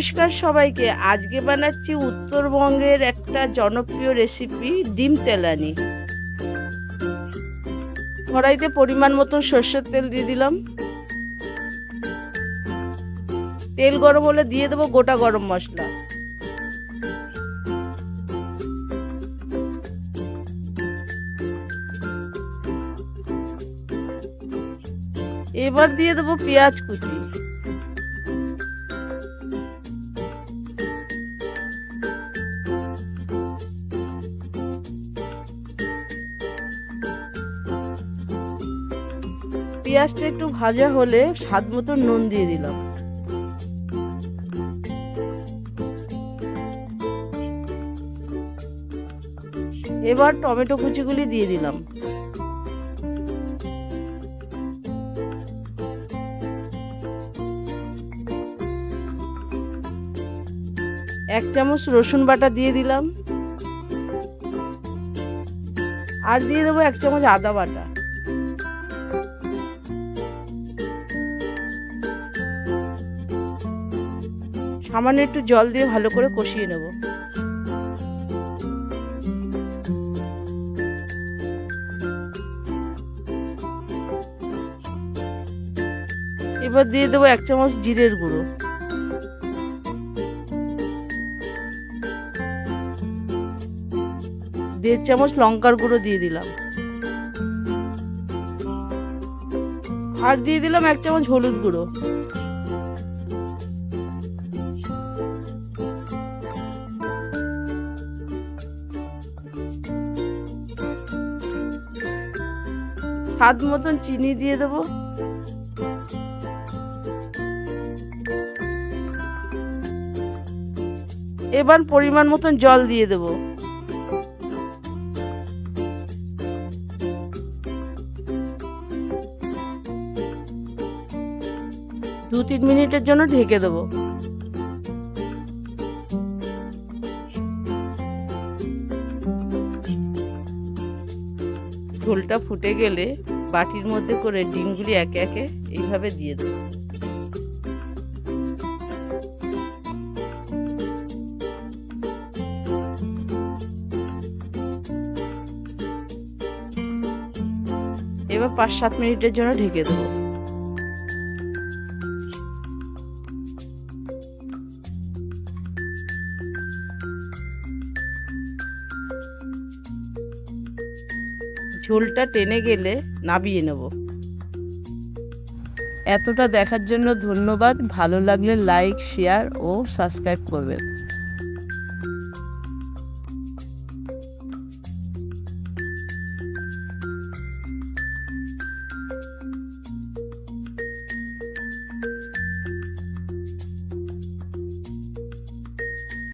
নমস্কার সবাইকে। আজকে বানাচ্ছি উত্তরবঙ্গের একটা জনপ্রিয় রেসিপি ডিম তেলানি। কড়াইতে পরিমাণ মতন সর্ষের তেল দিয়ে দিলাম। তেল গরম হলে দিয়ে দেবো গোটা গরম মশলা। এবার দিয়ে দেবো পেঁয়াজ কুচি। পেঁয়াজটা একটু ভাজা হলে স্বাদ মতো নুন দিয়ে দিলাম। এবার টমেটো কুচিগুলি দিয়ে দিলাম। এক চামচ রসুন বাটা দিয়ে দিলাম। আর দিয়ে দেবো এক চামচ আদা বাটা। সামান্য একটু জল দিয়ে ভালো করে কষিয়ে নেব। এবার দিয়ে দেবো এক চামচ জিরের গুঁড়ো। দেড় চামচ লঙ্কার গুঁড়ো দিয়ে দিলাম। আর দিয়ে দিলাম এক চামচ হলুদ গুঁড়ো। স্বাদ মতন চিনি দিয়ে দেবো। এবার পরিমাণ মতন জল দিয়ে দেবো। দু তিন মিনিটের জন্য ঢেকে দেবো। ঝোলটা ফুটে গেলে বাটির মধ্যে করে ডিমগুলি একে একে এইভাবে দিয়ে দেব। এবার পাঁচ সাত মিনিটের জন্য ঢেকে দেবো। ঝোলটা টেনে গেলে নাবিয়ে নেব। এতটা দেখার জন্য ধন্যবাদ। ভালো লাগলে লাইক শেয়ার ও সাবস্ক্রাইব করবেন।